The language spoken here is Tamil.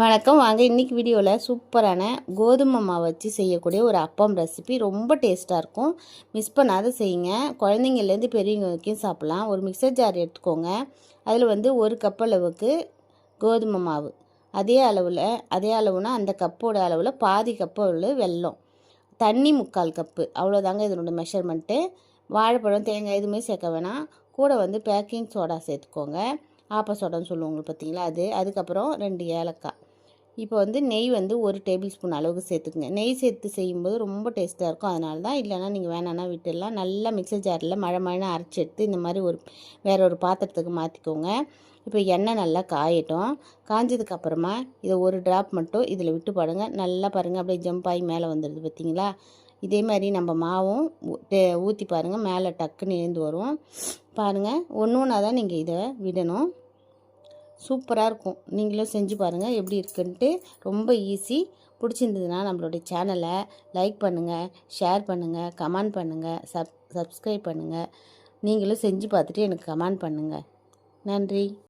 வணக்கம். வாங்க இன்றைக்கி வீடியோவில் சூப்பரான கோதுமை மாவு வச்சு செய்யக்கூடிய ஒரு அப்பம் ரெசிபி ரொம்ப டேஸ்ட்டாக இருக்கும். மிஸ் பண்ணாத செய்யுங்க. குழந்தைங்கள்லேருந்து பெரியவங்க வரைக்கும் சாப்பிட்லாம். ஒரு மிக்சர் ஜார் எடுத்துக்கோங்க. அதில் வந்து ஒரு கப் அளவுக்கு கோதுமை மாவு. அதே அளவில் அதே அளவுனா அந்த கப்போட அளவில் பாதி கப்பு உள்ள வெல்லம். தண்ணி முக்கால் கப்பு அவ்வளோதாங்க இதனோட மெஷர்மெண்ட்டு வாழைப்பழம் தேங்காய் எதுவுமே சேர்க்க வேணாம். கூட வந்து பேக்கிங் சோடா சேர்த்துக்கோங்க. ஆப்ப சோடான்னு சொல்லுவாங்க பார்த்தீங்களா அது? அதுக்கப்புறம் ரெண்டு ஏலக்காய். இப்போ வந்து நெய் வந்து ஒரு டேபிள் ஸ்பூன் அளவுக்கு சேர்த்துக்குங்க. நெய் சேர்த்து செய்யும்போது ரொம்ப டேஸ்ட்டாக இருக்கும். அதனால தான் இல்லைனா நீங்கள் வேணான்னா விட்டுடலாம். நல்லா மிக்சர் ஜாரில் மழை மழை அரைச்சி எடுத்து இந்த மாதிரி ஒரு வேறு ஒரு பாத்திரத்துக்கு மாற்றிக்கோங்க இப்போ எண்ணெய் நல்லா காயட்டும். காஞ்சதுக்கு அப்புறமா இதை ஒரு ட்ராப் மட்டும் இதில் விட்டு பாருங்க. நல்லா பாருங்கள் அப்படியே ஜம்ப் ஆகி மேலே வந்துடுது பார்த்தீங்களா? இதே மாதிரி நம்ம மாவும் ஊற்றி பாருங்கள் மேலே டக்குன்னு எழுந்து வரும். பாருங்கள் ஒன்று ஒன்றா தான் நீங்கள் இதை விடணும். சூப்பராக இருக்கும். நீங்களும் செஞ்சு பாருங்கள் எப்படி இருக்குன்ட்டு. ரொம்ப ஈஸி பிடிச்சிருந்ததுன்னா நம்மளுடைய சேனலை லைக் பண்ணுங்கள் ஷேர் பண்ணுங்கள் கமெண்ட் பண்ணுங்கள் சப் சப்ஸ்கிரைப் பண்ணுங்கள் நீங்களும் செஞ்சு பார்த்துட்டு எனக்கு கமெண்ட் பண்ணுங்கள் நன்றி.